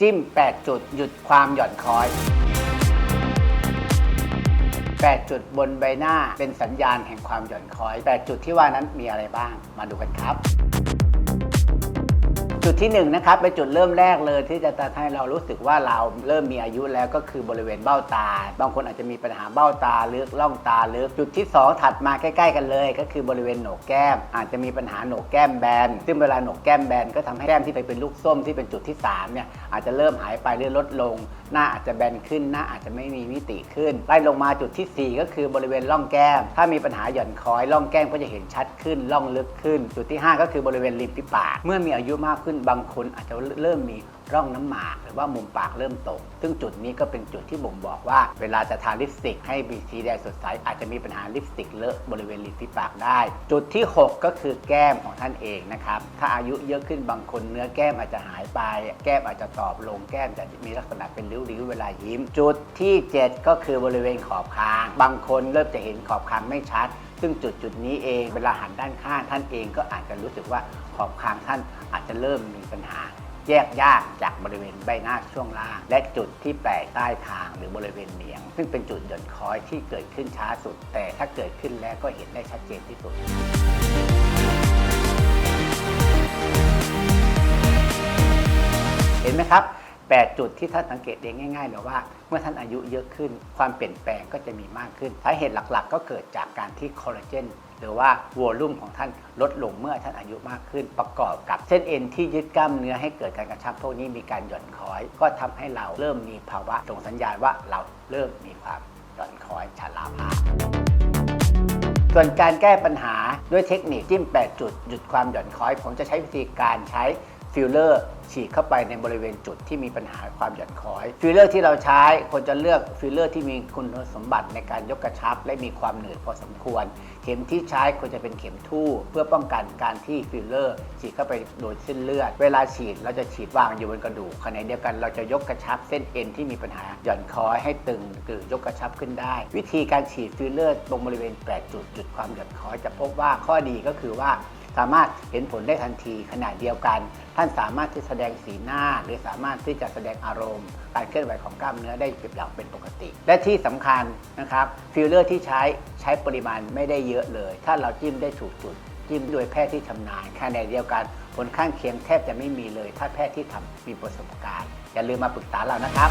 จิ้ม 8 จุดหยุดความหย่อนคล้อย 8 จุดบนใบหน้าเป็นสัญญาณแห่งความหย่อนคล้อย 8 จุดที่ว่านั้นมีอะไรบ้าง มาดูกันครับ จุดที่1นงนะครับเป็นจุดเริ่มแรกเลยที่จะทำให้เรารู้สึกว่าเราเริ่มมีอายุแล้วก็คือบริเวณเบ้าตา บางคนอาจจะมีปัญหาเบ้าตาลึกล่องตาลึกจุดที่ 2 ถัดมาใกล้ ๆ กันเลย ก็คือบริเวณโหนกแก้ม อาจจะมีปัญหาโหนกแก้มแบน ซึ่งเวลาโหนกแก้มแบนก็ทำให้แก้มที่ไปเป็นลูกส้มที่เป็นจุดที่3เนี่ยอาจจะเริ่มหายไปหรือลดลง หน้าอาจจะแบนขึ้นหน้าอาจจะไม่มีมิติขึ้นไล่ลงมาจุดทีสี่4 ก็คือบริเวณร่องแก้ม ถ้ามีปัญหาหย่อนคล้อยร่องแก้มก็จะเห็นชัดขึ้นร่องลึกขึ้น จุดที่ 5 ก็คือบริเวณริมฝีปากเมื่อมีอายุมากขึ้นบางคนอาจจะเริ่มมีร่องน้ำหมากหรือว่ามุมปากเริ่มตก ซึ่งจุดนี้ก็เป็นจุดที่บ่งบอกว่า เวลาจะทาลิปสติกให้มีสีแดงสดใสอาจจะมีปัญหาลิปสติกเลอะบริเวณริมฝีปากได้ จุดที่ 6 ก็คือแก้มของท่านเองนะครับ ถ้าอายุเยอะขึ้นบางคนเนื้อแก้มอาจจะหายไป แก้มอาจจะตอบลงแก้มจะมีลักษณะเป็นริ้วๆเวลายิ้ม จุดที่ 7 ก็คือบริเวณขอบคาง บางคนเริ่มจะเห็นขอบคางไม่ชัด ซึ่งจุดจุดนี้เองเวลาหันด้านข้างท่านเองก็อาจจะรู้สึกว่าขอบคางท่านอาจจะเริ่มมีปัญหา แยกยากจากบริเวณใบหน้าช่วงล่าง และจุดที่แปลกใต้คางหรือบริเวณเหนียง ซึ่งเป็นจุดหย่อนคล้อยที่เกิดขึ้นช้าสุด แต่ถ้าเกิดขึ้นแล้วก็เห็นได้ชัดเจนที่สุดเห็นไหมครับ 8 จุดที่ท่านสังเกตเองง่ายๆเลยว่า เมื่อท่านอายุเยอะขึ้น ความเปลี่ยนแปลงก็จะมีมากขึ้นสาเหตุหลักๆ ก็เกิดจากการที่คอลลาเจนหรือว่าวอลลุ่มของท่านลดลงเมื่อท่านอายุมากขึ้น ประกอบกับเส้นเอ็นที่ยึดกล้ามเนื้อให้เกิดการกระชับพวกนี้มีการหย่อนคล้อย ก็ทำให้เราเริ่มมีภาวะส่งสัญญาณว่าเราเริ่มมีความหย่อนคล้อยชราภาพส่วนการแก้ปัญหาด้วยเทคนิคจิ้ม 8 จุดหยุดความหย่อนคล้อย ผมจะใช้วิธีการใช้ ฟิลเลอร์ฉีดเข้าไปในบริเวณจุดที่มีปัญหาความหย่อนคล้อยฟิลเลอร์ที่เราใช้ควรจะเลือกฟิลเลอร์ที่มีคุณสมบัติในการยกกระชับ และมีความหนืดพอสมควร เข็มที่ใช้ควรจะเป็นเข็มทู่ เพื่อป้องกันการที่ฟิลเลอร์ฉีดเข้าไปโดยเส้นเลือด เวลาฉีดเราจะฉีดวางอยู่บนกระดูกขณะเดียวกันเราจะยกกระชับเส้นเอ็นที่มีปัญหาหย่อนคล้อยให้ตึงหรือยกกระชับขึ้นได้ วิธีการฉีดฟิลเลอร์ตรงบริเวณ8จุดหยุดความหย่อนคล้อยจะพบว่าข้อดีก็คือว่า สามารถเห็นผลได้ทันทีขณะเดียวกัน ท่านสามารถที่แสดงสีหน้า หรือสามารถที่จะแสดงอารมณ์ การเคลื่อนไหวของกล้ามเนื้อได้เป็นอย่างเป็นปกติ และที่สำคัญนะครับฟิลเลอร์ที่ใช้ใช้ปริมาณไม่ได้เยอะเลย ถ้าเราจิ้มได้ถูกจุดจิ้มโดยแพทย์ที่ชำนาญขณะเดียวกันผลข้างเคียงแทบจะไม่มีเลย ถ้าแพทย์ที่ทำมีประสบการณ์ อย่าลืมมาปรึกษาเรานะครับ